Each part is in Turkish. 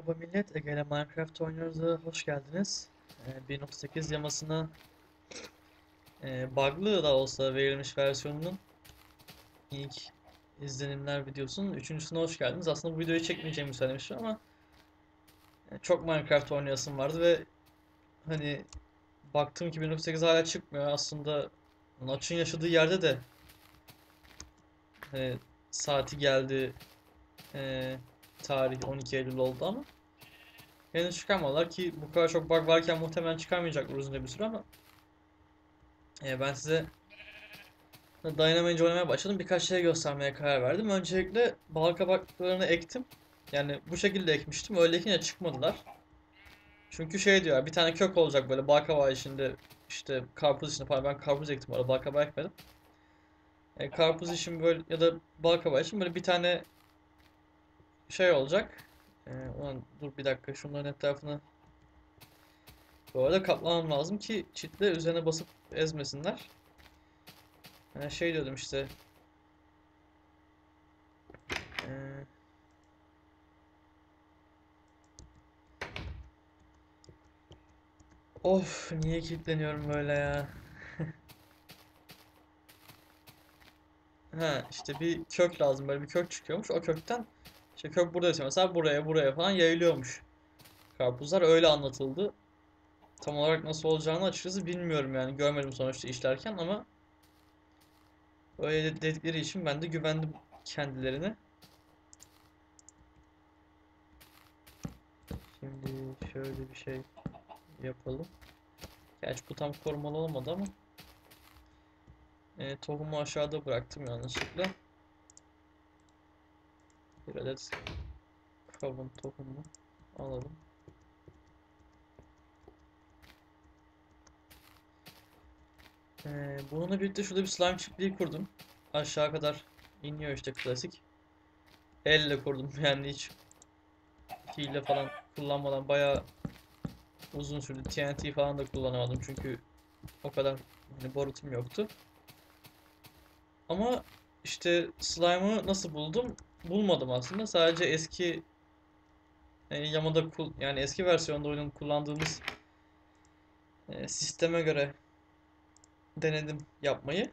Merhaba millet, Ege'yle Minecraft oynuyoruz'a hoş geldiniz. Ee, 1.8 yamasına e, bug'lı da olsa verilmiş versiyonunun ilk izlenimler videosunun üçüncüsüne hoş geldiniz. Aslında bu videoyu çekmeyeceğimi söylemiştim ama e, çok Minecraft oynayasım vardı ve hani baktım ki 1.8 hala çıkmıyor. Aslında Notch'un yaşadığı yerde de e, saati geldi e, tarih 12 Eylül oldu ama henüz çıkarmadılar ki bu kadar çok bug varken muhtemelen çıkarmayacaklar uzun bir süre ama e, ben size dayanamayınca oynamaya başladım. Birkaç şey göstermeye karar verdim. Öncelikle bal kabaklarını ektim. Yani bu şekilde ekmiştim. Öyle ekince çıkmadılar. Çünkü şey diyor bir tane kök olacak böyle bal kabağı içinde işte karpuz içinde pardon ben karpuz ektim orada bal kabağı ekmedim. E, karpuz için böyle ya da bal kabağı için böyle bir tane şey olacak. Ee, ulan dur bir dakika şunların etrafını bu arada kaplamam lazım ki çitle üzerine basıp ezmesinler. Yani şey diyordum işte. Ee, Of niye kilitleniyorum böyle ya? Ha işte bir kök lazım böyle bir kök çıkıyormuş. O kökten işte kök burada yatıyor mesela buraya buraya falan yayılıyormuş. Karpuzlar öyle anlatıldı. Tam olarak nasıl olacağını açıkçası bilmiyorum yani görmedim sonuçta işlerken ama öyle dedikleri için ben de güvendim kendilerine. Şimdi şöyle bir şey yapalım. Gerçi bu tam korumalı olmadı ama. E, tohumu aşağıda bıraktım yanlışlıkla. Bir adet kavun tohumu alalım. Ee, bununla birlikte şurada bir slime çiftliği kurdum. Aşağı kadar iniyor işte klasik. Elle kurdum yani hiç hile falan kullanmadan bayağı uzun sürdü. TNT falan da kullanamadım çünkü o kadar hani borutum yoktu. Ama işte slime'ı nasıl buldum? Bulmadım aslında. Sadece eski e, Yamada yani eski versiyonda oyunun kullandığımız e, sisteme göre denedim yapmayı.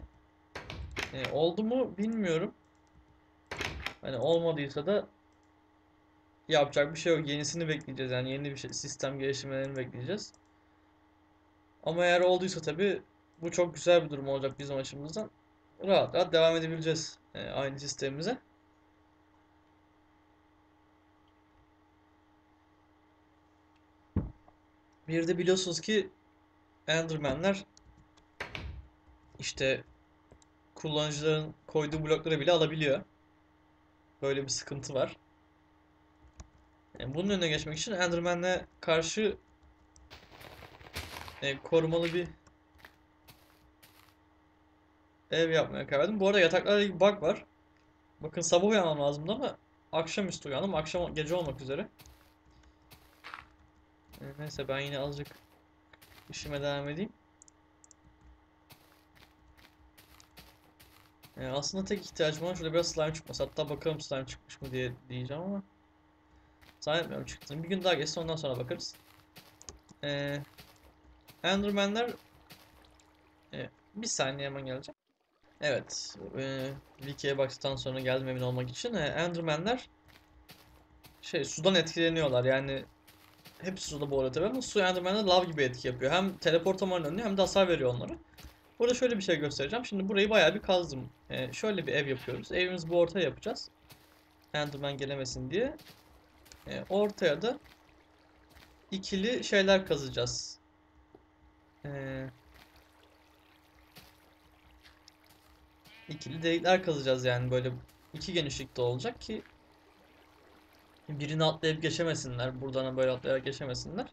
E, oldu mu bilmiyorum. Hani olmadıysa da yapacak bir şey yok. Yenisini bekleyeceğiz. Yani yeni bir şey, sistem geliştirmelerini bekleyeceğiz. Ama eğer olduysa tabii bu çok güzel bir durum olacak bizim açımızdan. Rahat rahat devam edebileceğiz e, aynı sistemimize. Bir de biliyorsunuz ki Enderman'ler işte kullanıcıların koyduğu blokları bile alabiliyor. Böyle bir sıkıntı var. Yani bunun önüne geçmek için Enderman'le karşı e, korumalı bir ev yapmaya karar verdim. Bu arada yataklarda bir bug var. Bakın sabah uyanmam lazımdı ama akşamüstü uyandım. Akşam gece olmak üzere. E, Neyse ben yine azıcık işime devam edeyim. E, aslında tek ihtiyacım var şurada biraz slime çıkması. Hatta bakalım slime çıkmış mı diye diyeceğim ama zannetmiyorum çıktığını. Bir gün daha geçsin ondan sonra bakarız. E, Enderman'ler e, bir saniye hemen geleceğim. Evet, e, Wiki'ye baktıktan sonra geldim emin olmak için. E, Enderman'ler şey sudan etkileniyorlar. Yani hepsi suda bu arada tabii ama su Enderman'e lav gibi etki yapıyor. Hem teleportmanın önüne hem de hasar veriyor onlara. Burada şöyle bir şey göstereceğim. Şimdi burayı bayağı bir kazdım. E, şöyle bir ev yapıyoruz. Evimizi bu ortaya yapacağız. Enderman gelemesin diye. E, ortaya da ikili şeyler kazacağız. Eee ikili delikler kazacağız yani böyle iki genişlikte olacak ki birini atlayıp geçemesinler. Buradan böyle atlayarak geçemesinler.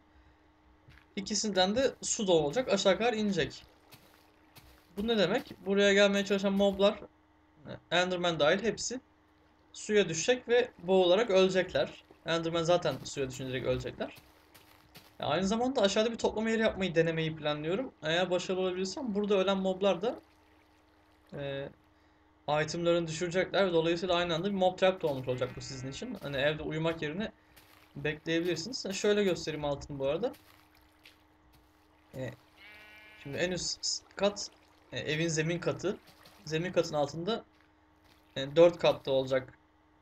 İkisinden de su da olacak. Aşağı kadar inecek. Bu ne demek? Buraya gelmeye çalışan moblar Enderman dahil hepsi suya düşecek ve boğularak ölecekler. Enderman zaten suya düşünerek ölecekler. Ya aynı zamanda aşağıda bir toplama yeri yapmayı denemeyi planlıyorum. Eğer başarılı olabilirsem burada ölen moblar da e, itemlarını düşürecekler ve dolayısıyla aynı anda bir mob trap da olmuş olacak bu sizin için. Hani evde uyumak yerine bekleyebilirsiniz. Ha, Şöyle göstereyim altını bu arada. E, şimdi en üst kat e, evin zemin katı. Zemin katın altında e, 4 katlı olacak.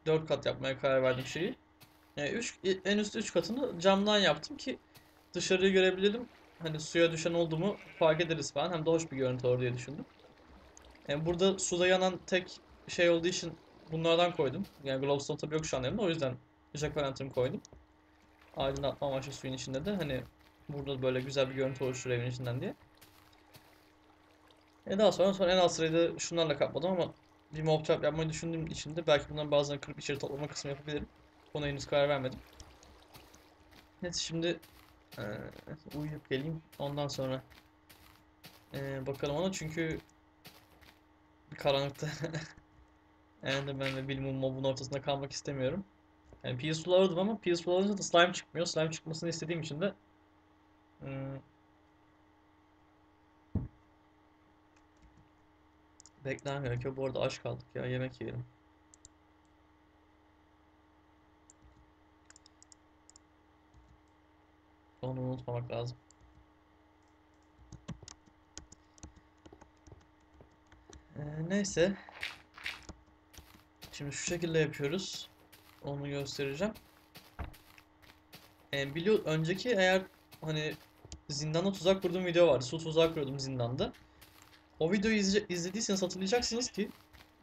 4 kat yapmaya karar verdim şeyi. Üç, en üst 3 katını camdan yaptım ki dışarıyı görebilelim. Hani suya düşen oldu mu fark ederiz falan. Hem de hoş bir görüntü olur diye düşündüm. E, burada suda yanan tek şey olduğu için bunlardan koydum. Yani Glowstone tabii yok şu an elimde. O yüzden Jack Lantern koydum. Aydınlatma amaçlı suyun içinde de hani burada böyle güzel bir görüntü oluştur evin içinden diye. E daha sonra sonra en alt sırayı da şunlarla kapladım ama bir mob trap yapmayı düşündüğüm için de belki bunların bazılarını kırıp içeri toplama kısmı yapabilirim. Buna henüz karar vermedim. Neyse şimdi eee, uyuyup geleyim. Ondan sonra eee, bakalım ona çünkü karanlıkta Enderman ve Bilimum mobun ortasında kalmak istemiyorum. Yani Peaceful aradım ama Peaceful olunca da slime çıkmıyor. Slime çıkmasını istediğim için de hmm, beklemem gerekiyor. Bu arada aç kaldık ya. Yemek yiyelim. Onu unutmamak lazım. Ee, neyse. Şimdi şu şekilde yapıyoruz. Onu göstereceğim. Ee, biliyor önceki eğer hani zindanda tuzak kurduğum video vardı. Su tuzağı kuruyordum zindanda. O videoyu izle- izlediyseniz hatırlayacaksınız ki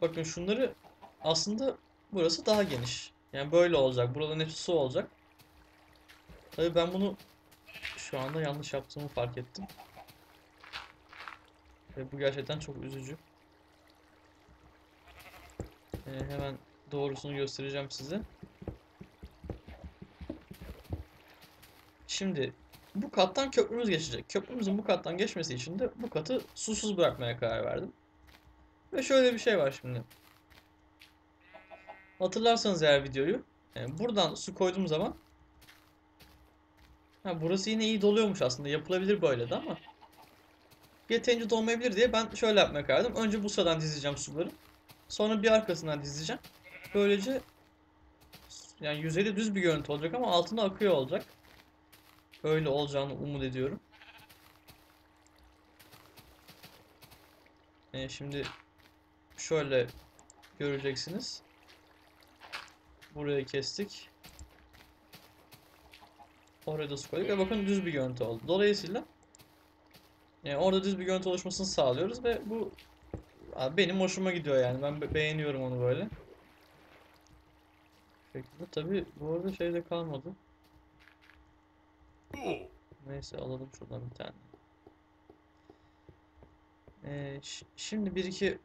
bakın şunları aslında burası daha geniş. Yani böyle olacak. Buraların hepsi su olacak. Tabii ben bunu şu anda yanlış yaptığımı fark ettim. Ve bu gerçekten çok üzücü. Ee, hemen doğrusunu göstereceğim size. Şimdi bu kattan köprümüz geçecek. Köprümüzün bu kattan geçmesi için de bu katı susuz bırakmaya karar verdim. Ve şöyle bir şey var şimdi. Hatırlarsanız eğer videoyu e, buradan su koyduğum zaman ha, burası yine iyi doluyormuş aslında. Yapılabilir böyle de ama yeterince dolmayabilir diye ben şöyle yapmaya karar verdim. Önce bu sıradan dizeceğim suları. Sonra bir arkasından dizeceğim. Böylece yani yüzeyde düz bir görüntü olacak ama altında akıyor olacak. Öyle olacağını umut ediyorum. Ee, şimdi şöyle göreceksiniz. Buraya kestik. Oraya da su koyduk ve bakın düz bir görüntü oldu. Dolayısıyla yani orada düz bir görüntü oluşmasını sağlıyoruz ve bu Abi benim hoşuma gidiyor yani. Ben be- beğeniyorum onu böyle. Şekilde. Tabii bu arada şey de kalmadı. Neyse alalım şuradan bir tane. Ee, şimdi bir iki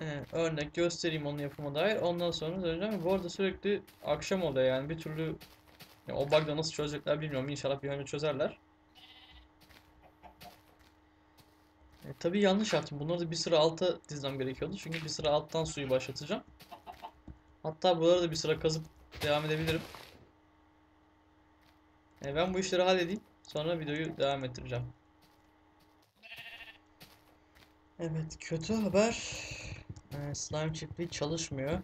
e, örnek göstereyim onun yapıma dair. Ondan sonra döneceğim. Bu arada sürekli akşam oluyor yani bir türlü ya o bug'da nasıl çözecekler bilmiyorum. İnşallah bir an çözerler. E, tabii yanlış yaptım. Bunları da bir sıra alta dizmem gerekiyordu. Çünkü bir sıra alttan suyu başlatacağım. Hatta buraları da bir sıra kazıp devam edebilirim. E, ben bu işleri halledeyim. Sonra videoyu devam ettireceğim. Evet, kötü haber. E, slime çiftliği çalışmıyor.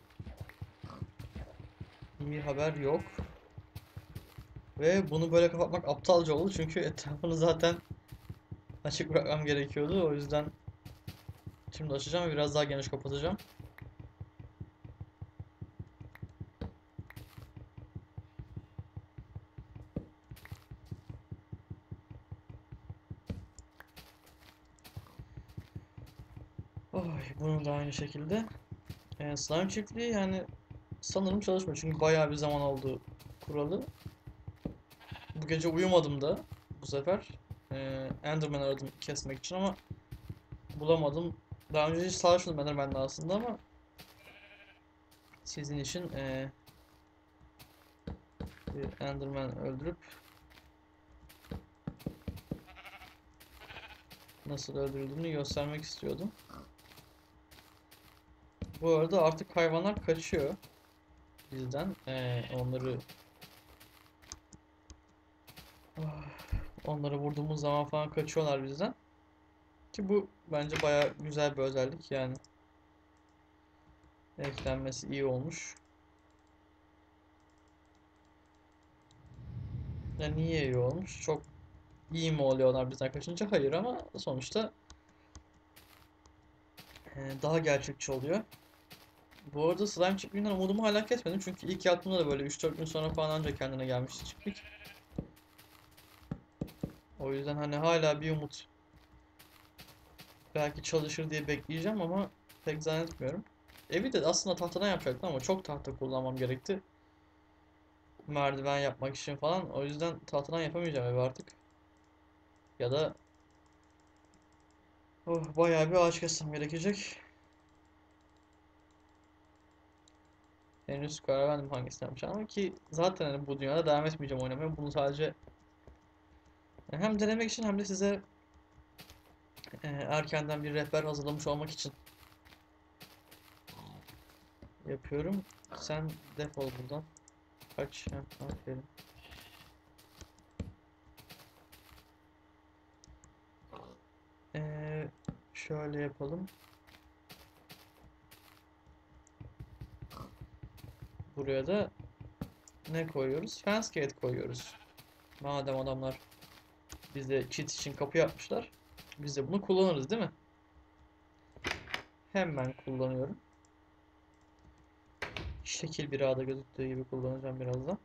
İyi haber yok. Ve bunu böyle kapatmak aptalca oldu çünkü etrafını zaten açık bırakmam gerekiyordu. O yüzden şimdi açacağım ve biraz daha geniş kapatacağım. Oy, bunu da aynı şekilde. Ee, slime çiftliği yani sanırım çalışmıyor çünkü bayağı bir zaman oldu kuralı. Bu gece uyumadım da bu sefer. Ee, Enderman aradım kesmek için ama bulamadım. Daha önce hiç savaşmadım Enderman'le aslında ama sizin için ee, bir Enderman öldürüp nasıl öldürüldüğünü göstermek istiyordum. Bu arada artık hayvanlar kaçıyor bizden. Ee, onları Ah, onları vurduğumuz zaman falan kaçıyorlar bizden. Ki bu bence baya güzel bir özellik yani. Eklenmesi iyi olmuş. Ya niye iyi olmuş? Çok iyi mi oluyorlar bizden kaçınca? Hayır ama sonuçta e, daha gerçekçi oluyor. Bu arada slime çiftliğinden umudumu hala kesmedim. Çünkü ilk yaptığımda da böyle 3-4 gün sonra falan ancak kendine gelmişti çiftlik. O yüzden hani hala bir umut. Belki çalışır diye bekleyeceğim ama pek zannetmiyorum. Evi de aslında tahtadan yapacaktım ama çok tahta kullanmam gerekti. Merdiven yapmak için falan. O yüzden tahtadan yapamayacağım evi artık. Ya da oh, bayağı bir ağaç kesmem gerekecek. Henüz karar vermedim hangisini yapacağım ki zaten hani bu dünyada devam etmeyeceğim oynamaya. Bunu sadece hem denemek için hem de size e, erkenden bir rehber hazırlamış olmak için yapıyorum. Sen defol buradan. Kaç. Heh, aferin. Ee, şöyle yapalım. Buraya da ne koyuyoruz? Gate koyuyoruz. Madem adamlar bize cheat için kapı yapmışlar. Biz de bunu kullanırız değil mi? Hemen kullanıyorum. Şekil bir ağda gözüktüğü gibi kullanacağım birazdan.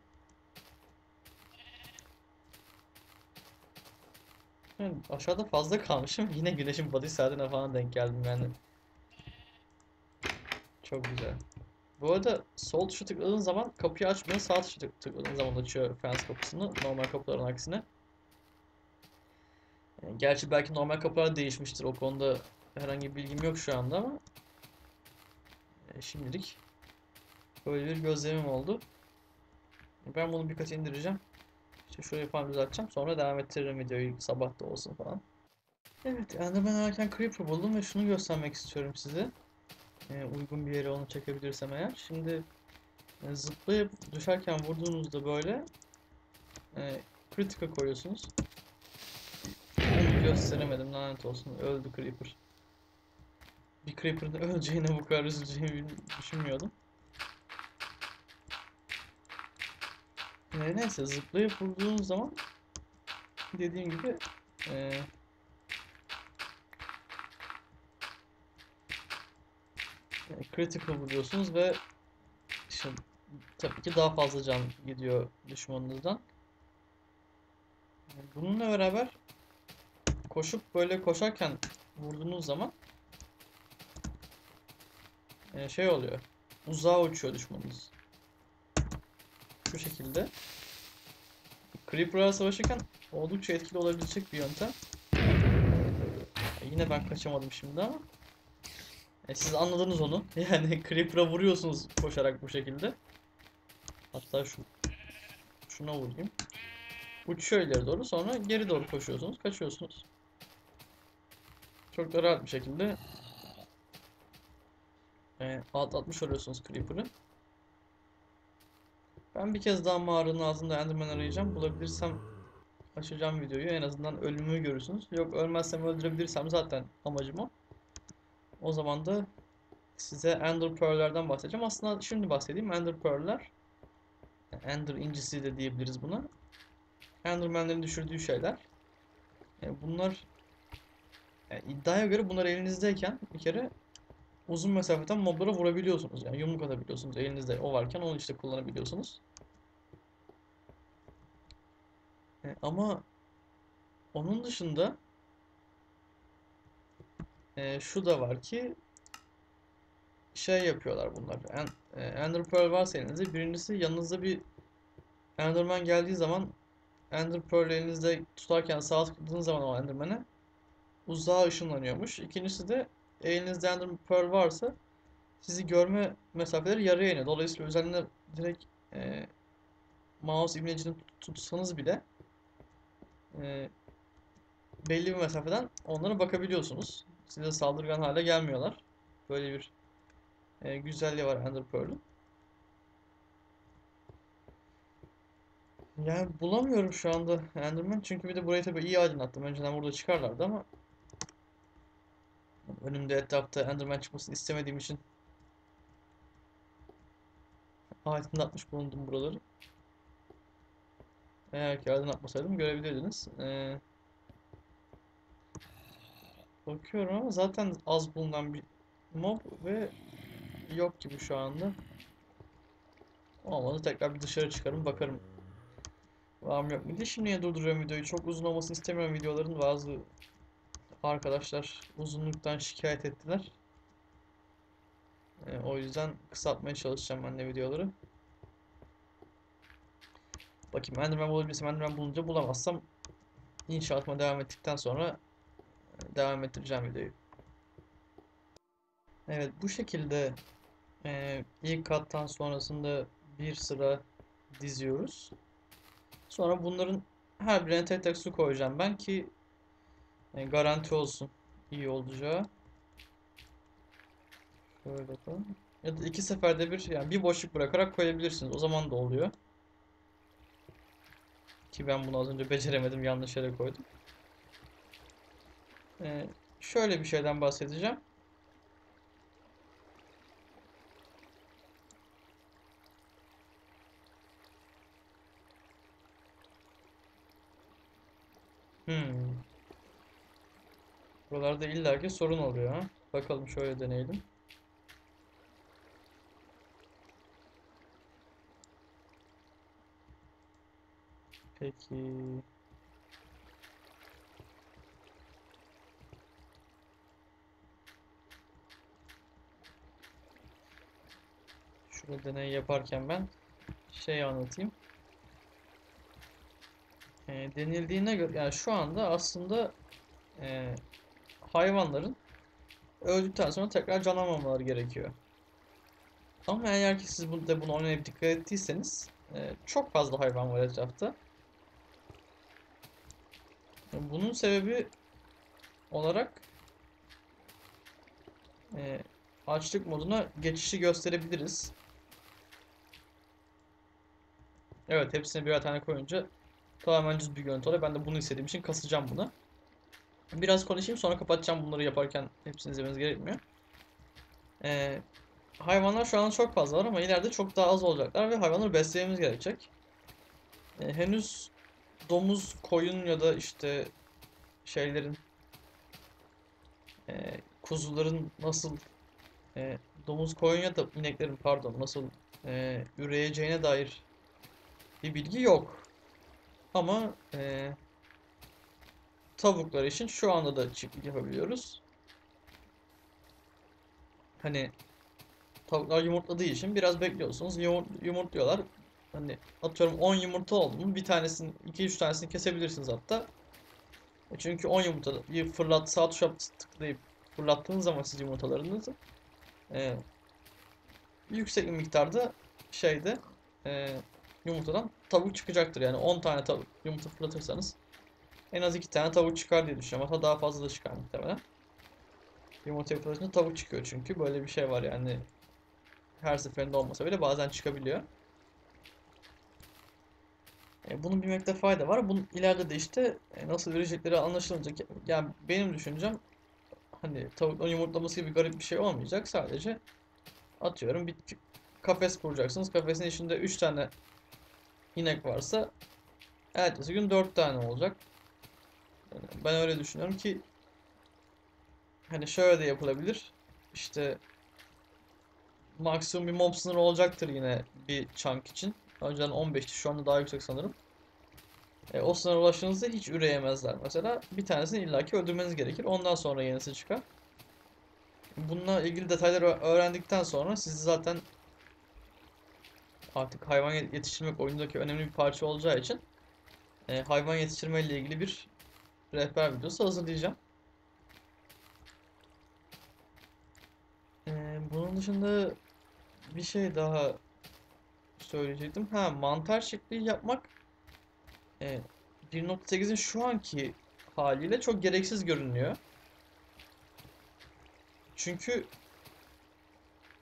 Yani aşağıda fazla kalmışım. Yine güneşin batış saatine falan denk geldim yani. Çok güzel. Bu arada sol tuşu tıkladığın zaman kapıyı açmıyor. Sağ tuşu tık- tıkladığın zaman açıyor fence kapısını. Normal kapıların aksine. E, Gerçi belki normal kapılar değişmiştir. O konuda herhangi bir bilgim yok şu anda ama e, şimdilik böyle bir gözlemim oldu. Ben bunu birkaç indireceğim. İşte şurayı falan düzelteceğim. Sonra devam ettiririm videoyu sabah da olsun falan. Evet, Enderman ararken Creeper buldum ve şunu göstermek istiyorum size. E, uygun bir yere onu çekebilirsem eğer. Şimdi e, zıplayıp düşerken vurduğunuzda böyle e, critical koyuyorsunuz. Gösteremedim lanet olsun. Öldü Creeper. Bir Creeper'ın öleceğine bu kadar üzüleceğimi düşünmüyordum. E, neyse zıplayıp vurduğunuz zaman dediğim gibi e, e, critical vuruyorsunuz ve işte, tabii ki daha fazla can gidiyor düşmanınızdan. Bununla beraber koşup böyle koşarken vurduğunuz zaman e, şey oluyor. Uzağa uçuyor düşmanınız. Şu şekilde. Creeper'la savaşırken oldukça etkili olabilecek bir yöntem. E, Yine ben kaçamadım şimdi ama. E, siz anladınız onu. Yani Creeper'a vuruyorsunuz koşarak bu şekilde. Hatta şu şuna vurayım. Uçuyor ileri doğru sonra geri doğru koşuyorsunuz, kaçıyorsunuz. Çok da rahat bir şekilde e, atlatmış oluyorsunuz Creeper'ı. Ben bir kez daha mağaranın ağzında Enderman arayacağım. Bulabilirsem açacağım videoyu. En azından ölümümü görürsünüz. Yok ölmezsem öldürebilirsem zaten amacım o. O zaman da size Ender Pearl'lerden bahsedeceğim. Aslında şimdi bahsedeyim. Ender Pearl'ler Ender incisi de diyebiliriz buna. Enderman'lerin düşürdüğü şeyler. E, bunlar yani iddiaya göre bunlar elinizdeyken bir kere uzun mesafeden moblara vurabiliyorsunuz. Yani yumruk atabiliyorsunuz. Elinizde o varken onu işte kullanabiliyorsunuz. E, ama onun dışında e, şu da var ki şey yapıyorlar bunlar. En, e, Ender Pearl varsa elinizde birincisi yanınızda bir Enderman geldiği zaman Ender Pearl elinizde tutarken sağ tıkladığınız zaman o Enderman'e uzağa ışınlanıyormuş. İkincisi de elinizde Ender Pearl varsa sizi görme mesafeleri yarıya iniyor. Dolayısıyla üzerinde direkt e, mouse imlecini tut- tutsanız bile e, belli bir mesafeden onlara bakabiliyorsunuz. Size saldırgan hale gelmiyorlar. Böyle bir e, güzelliği var Ender Pearl'ün. Yani bulamıyorum şu anda Enderman çünkü bir de burayı tabii iyi aydınlattım. Önceden burada çıkarlardı ama önümde etrafta Enderman çıkmasını istemediğim için aydınlatmış bulundum buraları. Eğer ki aydınlatmasaydım görebilirdiniz. Ee, bakıyorum ama zaten az bulunan bir mob ve yok gibi şu anda. Olmadı tekrar bir dışarı çıkarım bakarım. Var mı yok mu diye. Şimdi durduruyorum videoyu. Çok uzun olmasını istemiyorum videoların. Bazı arkadaşlar uzunluktan şikayet ettiler. Ee, o yüzden kısaltmaya çalışacağım ben de videoları. Bakayım Enderman bulabilirsem Enderman bulunca bulamazsam inşaatıma devam ettikten sonra e, devam ettireceğim videoyu. Evet bu şekilde e, ilk kattan sonrasında bir sıra diziyoruz. Sonra bunların her birine tek tek su koyacağım ben ki e, garanti olsun iyi olacağı. Şöyle yapalım. Ya da iki seferde bir yani bir boşluk bırakarak koyabilirsiniz. O zaman da oluyor. Ki ben bunu az önce beceremedim. Yanlış yere koydum. Ee, şöyle bir şeyden bahsedeceğim. Hmm. Buralarda illaki sorun oluyor ha. Bakalım şöyle deneyelim. Peki. Şurada deney yaparken ben şey anlatayım. E, denildiğine göre yani şu anda aslında e, hayvanların öldükten sonra tekrar canlanmamaları gerekiyor. Ama eğer ki siz de bunu oynayıp dikkat ettiyseniz e, çok fazla hayvan var etrafta. Bunun sebebi olarak e, açlık moduna geçişi gösterebiliriz. Evet hepsine birer tane koyunca tamamen düz bir görüntü oluyor. Ben de bunu istediğim için kasacağım bunu. Biraz konuşayım sonra kapatacağım bunları yaparken hepsini izlemeniz gerekmiyor. Ee, hayvanlar şu an çok fazla var ama ileride çok daha az olacaklar ve hayvanları beslememiz gerekecek. Ee, henüz domuz, koyun ya da işte şeylerin e, kuzuların nasıl e, domuz, koyun ya da ineklerin pardon nasıl e, üreyeceğine dair bir bilgi yok. Ama e, tavuklar için şu anda da çiftlik yapabiliyoruz. Hani tavuklar yumurtladığı için biraz bekliyorsunuz. Yumurt, yumurtluyorlar. Hani atıyorum 10 yumurta oldu mu bir tanesini 2-3 tanesini kesebilirsiniz hatta. Çünkü 10 yumurtayı fırlat sağ tuşa tıklayıp fırlattığınız zaman siz yumurtalarınızı e, yüksek bir miktarda şeyde e, yumurtadan tavuk çıkacaktır. Yani 10 tane tavuk yumurta fırlatırsanız en az 2 tane tavuk çıkar diye düşünüyorum. Hatta daha fazla da çıkar muhtemelen. Yumurta fırlatınca tavuk çıkıyor çünkü. Böyle bir şey var yani. Her seferinde olmasa bile bazen çıkabiliyor. E, bunun bilmekte fayda var. Bunun ileride de işte e, nasıl verecekleri anlaşılınca yani benim düşüncem hani tavukların yumurtlaması gibi garip bir şey olmayacak. Sadece atıyorum bir kafes kuracaksınız. Kafesin içinde 3 tane inek varsa ertesi gün 4 tane olacak. Ben öyle düşünüyorum ki hani şöyle de yapılabilir. İşte maksimum bir mob sınırı olacaktır yine bir chunk için. Önceden 15'ti şu anda daha yüksek sanırım. E, o sınıra ulaştığınızda hiç üreyemezler mesela. Bir tanesini illaki öldürmeniz gerekir. Ondan sonra yenisi çıkar. Bununla ilgili detayları öğrendikten sonra siz zaten artık hayvan yetiştirmek oyundaki önemli bir parça olacağı için e, hayvan yetiştirme ile ilgili bir rehber videosu hazırlayacağım. E, bunun dışında bir şey daha söyleyecektim. Ha mantar şekli yapmak e, 1.8'in şu anki haliyle çok gereksiz görünüyor. Çünkü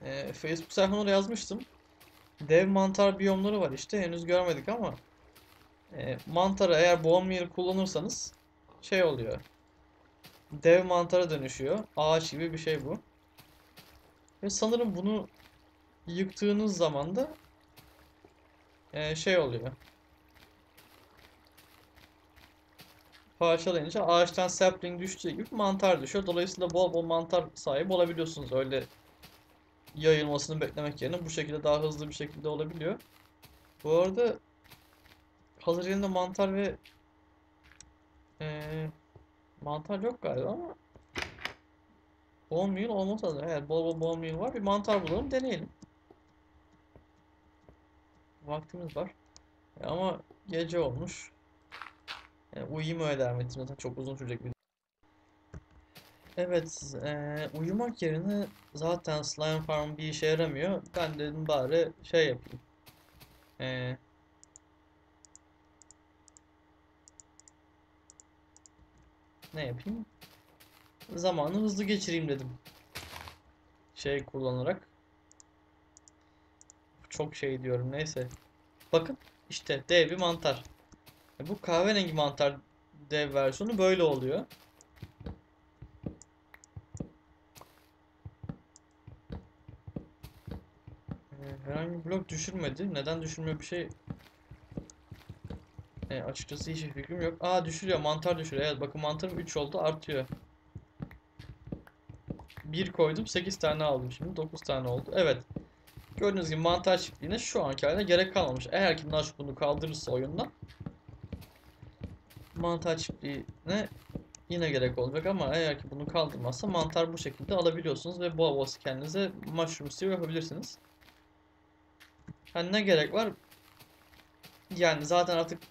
e, Facebook sayfamda yazmıştım. Dev mantar biyomları var işte henüz görmedik ama e, mantarı eğer bone kullanırsanız şey oluyor. Dev mantara dönüşüyor. Ağaç gibi bir şey bu. Ve sanırım bunu yıktığınız zaman da e, şey oluyor. parçalayınca ağaçtan sapling düştüğü gibi mantar düşüyor. Dolayısıyla bol bol mantar sahibi olabiliyorsunuz. Öyle yayılmasını beklemek yerine bu şekilde daha hızlı bir şekilde olabiliyor. Bu arada hazır elinde mantar ve eee, mantar yok galiba ama bone meal olması lazım. Evet bol bol bone meal var. Bir mantar bulalım deneyelim. Vaktimiz var. E, ama gece olmuş. Yani uyuyayım öyle devam ettim zaten çok uzun sürecek bir Evet, eee, uyumak yerine zaten slime farm bir işe yaramıyor. Ben dedim bari şey yapayım. Eee, ne yapayım? Zamanı hızlı geçireyim dedim. Şey kullanarak. Çok şey diyorum neyse. Bakın işte dev bir mantar. E, Bu kahverengi mantar dev versiyonu böyle oluyor. E, Herhangi bir blok düşürmedi. Neden düşürmüyor bir şey e, açıkçası hiçbir fikrim yok. Aa düşürüyor. Mantar düşürüyor. Evet bakın mantarım 3 oldu artıyor. 1 koydum 8 tane aldım şimdi 9 tane oldu. Evet. Gördüğünüz gibi mantar çiftliğine şu anki haline gerek kalmamış. Eğer ki Nash bunu kaldırırsa oyundan mantar çiftliğine yine gerek olacak ama eğer ki bunu kaldırmazsa mantar bu şekilde alabiliyorsunuz ve bol bol kendinize mushroom stew yapabilirsiniz. Yani ne gerek var? Yani zaten artık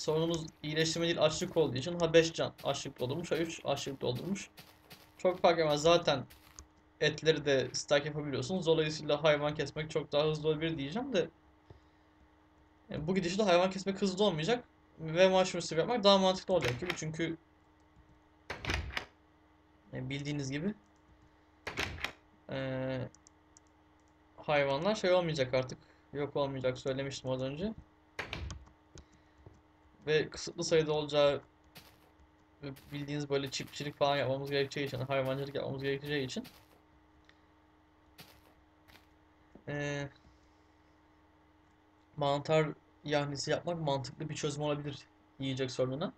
sorunumuz iyileştirme değil açlık olduğu için. Ha 5 can açlık doldurmuş ha 3 açlık doldurmuş. Çok fark etmez. Zaten etleri de stack yapabiliyorsunuz. Dolayısıyla hayvan kesmek çok daha hızlı olabilir diyeceğim de. Yani bu gidişle hayvan kesmek hızlı olmayacak ve mushroom stew yapmak daha mantıklı olacak gibi. Çünkü yani bildiğiniz gibi eee, hayvanlar şey olmayacak artık. Yok olmayacak söylemiştim az önce ve kısıtlı sayıda olacağı bildiğiniz böyle çiftçilik falan yapmamız gerekeceği için hayvancılık yapmamız gerekeceği için eee, mantar yahnisi yapmak mantıklı bir çözüm olabilir yiyecek sorununa.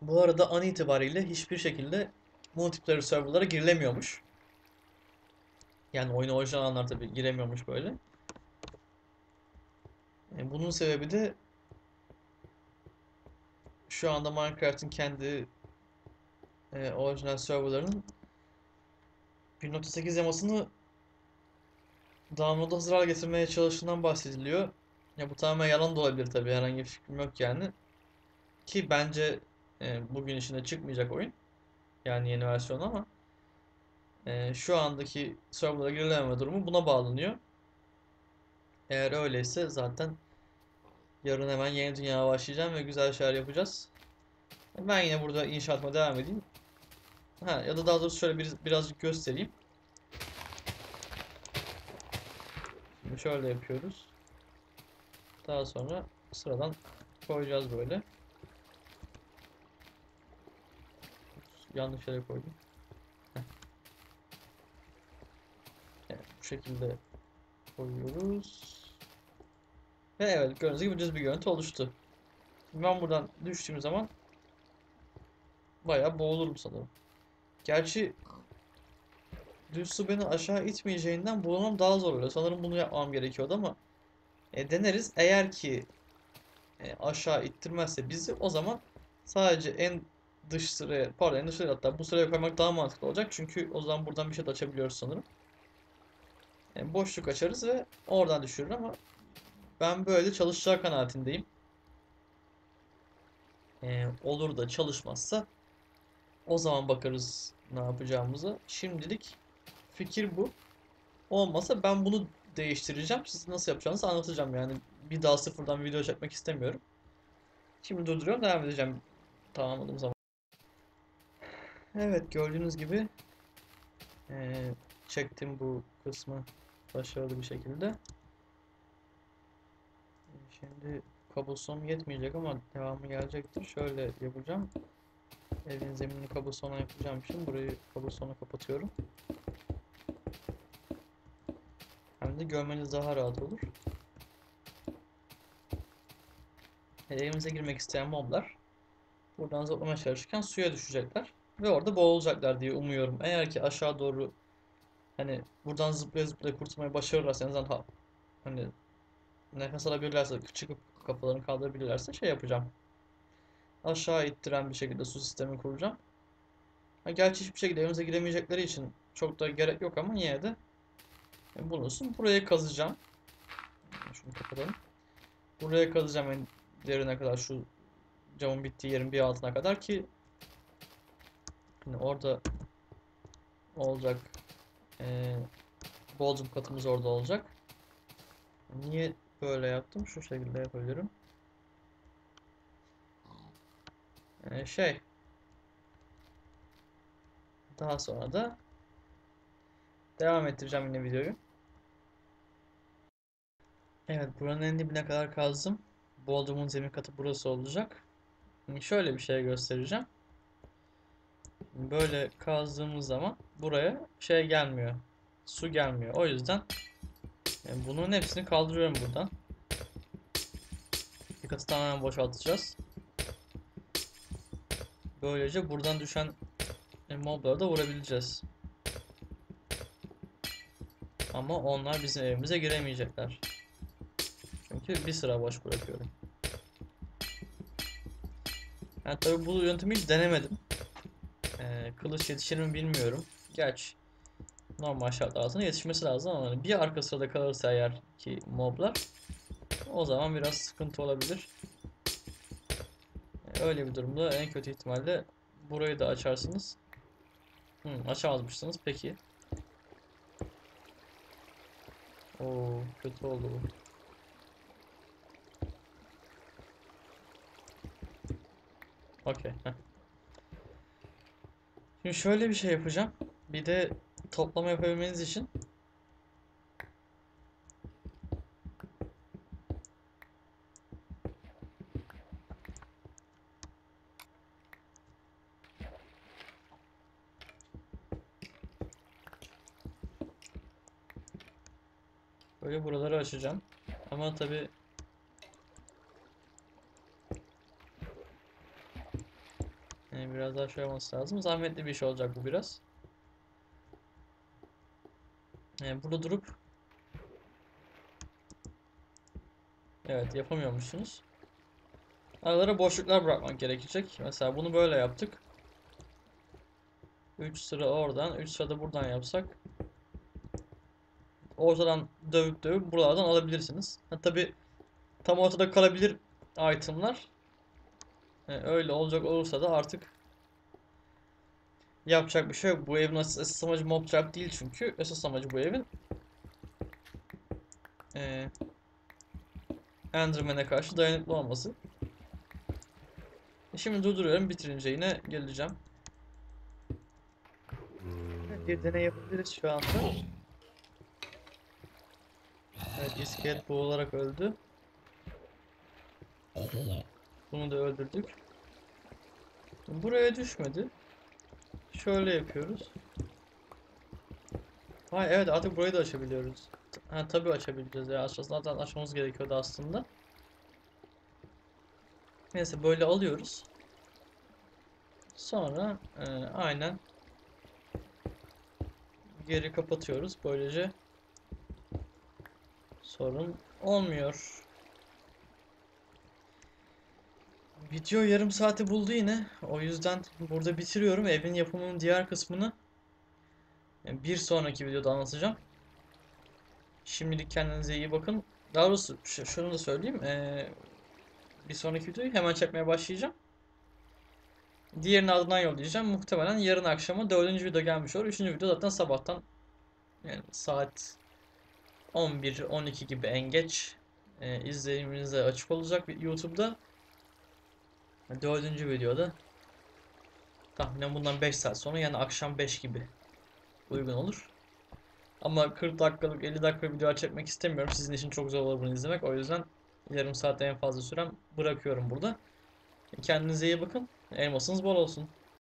Bu arada an itibariyle hiçbir şekilde multiplayer serverlara girilemiyormuş. Yani oyuna orijinal tabii giremiyormuş böyle. E, bunun sebebi de şu anda Minecraft'ın kendi e, orijinal serverlarının 1.8 yamasını download'a hazır hale getirmeye çalıştığından bahsediliyor. Ya bu tamamen yalan da olabilir tabii herhangi bir fikrim yok yani. Ki bence e, bugün içinde çıkmayacak oyun. Yani yeni versiyon ama e, şu andaki serverlara girilememe durumu buna bağlanıyor. Eğer öyleyse zaten yarın hemen yeni dünyaya başlayacağım ve güzel şeyler yapacağız. Ben yine burada inşaatıma devam edeyim. Ha, ya da daha doğrusu şöyle bir, birazcık göstereyim. Şimdi şöyle yapıyoruz. Daha sonra sıradan koyacağız böyle. Yanlış yere koydum. Evet, bu şekilde koyuyoruz. Ve evet gördüğünüz gibi düz bir görüntü oluştu. Ben buradan düştüğüm zaman bayağı boğulurum sanırım. Gerçi düz su beni aşağı itmeyeceğinden bulmam daha zor oluyor. Sanırım bunu yapmam gerekiyordu ama e, deneriz. Eğer ki e, aşağı ittirmezse bizi o zaman sadece en dış sıraya pardon en dış sıraya hatta bu sıraya koymak daha mantıklı olacak. Çünkü o zaman buradan bir şey de açabiliyoruz sanırım. Yani boşluk açarız ve oradan düşürür ama ben böyle çalışacağı kanaatindeyim. Ee, olur da çalışmazsa o zaman bakarız ne yapacağımıza. Şimdilik fikir bu. Olmasa ben bunu değiştireceğim. Siz nasıl yapacağınızı anlatacağım yani. Bir daha sıfırdan video çekmek istemiyorum. Şimdi durduruyorum devam edeceğim tamamladığım zaman. Evet gördüğünüz gibi eee, çektim bu kısmı başarılı bir şekilde. Şimdi cobblestone yetmeyecek ama devamı gelecektir. Şöyle yapacağım. Evin zeminini cobblestone'a yapacağım için burayı cobblestone'a kapatıyorum. Hem de görmeniz daha rahat olur. evimize girmek isteyen moblar buradan zıplamaya çalışırken suya düşecekler ve orada boğulacaklar diye umuyorum. Eğer ki aşağı doğru hani buradan zıplaya zıplaya kurtulmayı başarırlarsa en azından ha- hani nefes alabilirlerse çıkıp kafalarını kaldırabilirlerse şey yapacağım. Aşağı ittiren bir şekilde su sistemi kuracağım. Ha, gerçi hiçbir şekilde evimize giremeyecekleri için çok da gerek yok ama yine de e, bulunsun. Burayı kazacağım. Şunu kapatalım. Buraya kazacağım en derine kadar şu camın bittiği yerin bir altına kadar ki hani orada olacak ee, Bodrum katımız orada olacak. Niye böyle yaptım? Şu şekilde yapabilirim. Ee, şey daha sonra da devam ettireceğim yine videoyu. Evet buranın en dibine kadar kazdım. Bodrum'un zemin katı burası olacak. Şöyle bir şey göstereceğim. Böyle kazdığımız zaman buraya şey gelmiyor. Su gelmiyor. O yüzden e, bunun hepsini kaldırıyorum buradan. Katı tamamen boşaltacağız. Böylece buradan düşen e, mobları da vurabileceğiz. Ama onlar bizim evimize giremeyecekler. Çünkü bir sıra boş bırakıyorum. Ben tabi bu yöntemi hiç denemedim. Ee, kılıç yetişir mi bilmiyorum. Gerçi normal şartlar altında yetişmesi lazım ama hani bir arka sırada kalırsa eğer ki moblar o zaman biraz sıkıntı olabilir. Ee, öyle bir durumda en kötü ihtimalle burayı da açarsınız. Hı, açamazmışsınız peki. Oo kötü oldu bu. Okey. Şimdi şöyle bir şey yapacağım. Bir de toplama yapabilmeniz için böyle buraları açacağım. Ama tabi biraz daha şey olması lazım. Zahmetli bir iş olacak bu biraz. Yani burada durup Evet yapamıyormuşsunuz. Aralara boşluklar bırakmak gerekecek. Mesela bunu böyle yaptık. 3 sıra oradan, 3 sıra da buradan yapsak. Ortadan dövüp dövüp buralardan alabilirsiniz. Ha, tabi tam ortada kalabilir itemlar. Yani öyle olacak olursa da artık yapacak bir şey yok. Bu evin as- esas amacı mob trap değil çünkü. Esas amacı bu evin ee, Enderman'e karşı dayanıklı olması. E Şimdi durduruyorum. Bitirince yine geleceğim. Bir deney yapabiliriz şu anda. Evet, iskelet boğularak öldü. Bunu da öldürdük. Buraya düşmedi. Şöyle yapıyoruz. Vay evet artık burayı da açabiliyoruz. Ha tabii açabileceğiz ya. Aslında zaten açmamız gerekiyordu aslında. Neyse böyle alıyoruz. Sonra e, aynen geri kapatıyoruz. Böylece sorun olmuyor. Video yarım saati buldu yine. O yüzden burada bitiriyorum. Evin yapımının diğer kısmını bir sonraki videoda anlatacağım. Şimdilik kendinize iyi bakın. Daha doğrusu şunu da söyleyeyim. Ee, bir sonraki videoyu hemen çekmeye başlayacağım. Diğerini ardından yollayacağım. Muhtemelen yarın akşama dördüncü video gelmiş olur. Üçüncü video zaten sabahtan yani saat 11-12 gibi en geç e, izleniminize açık olacak YouTube'da. Dördüncü videoda tahminen bundan 5 saat sonra yani akşam 5 gibi uygun olur. Ama 40 dakikalık 50 dakika video çekmek istemiyorum. Sizin için çok zor olur bunu izlemek. O yüzden yarım saatte en fazla sürem bırakıyorum burada. Kendinize iyi bakın. Elmasınız bol olsun.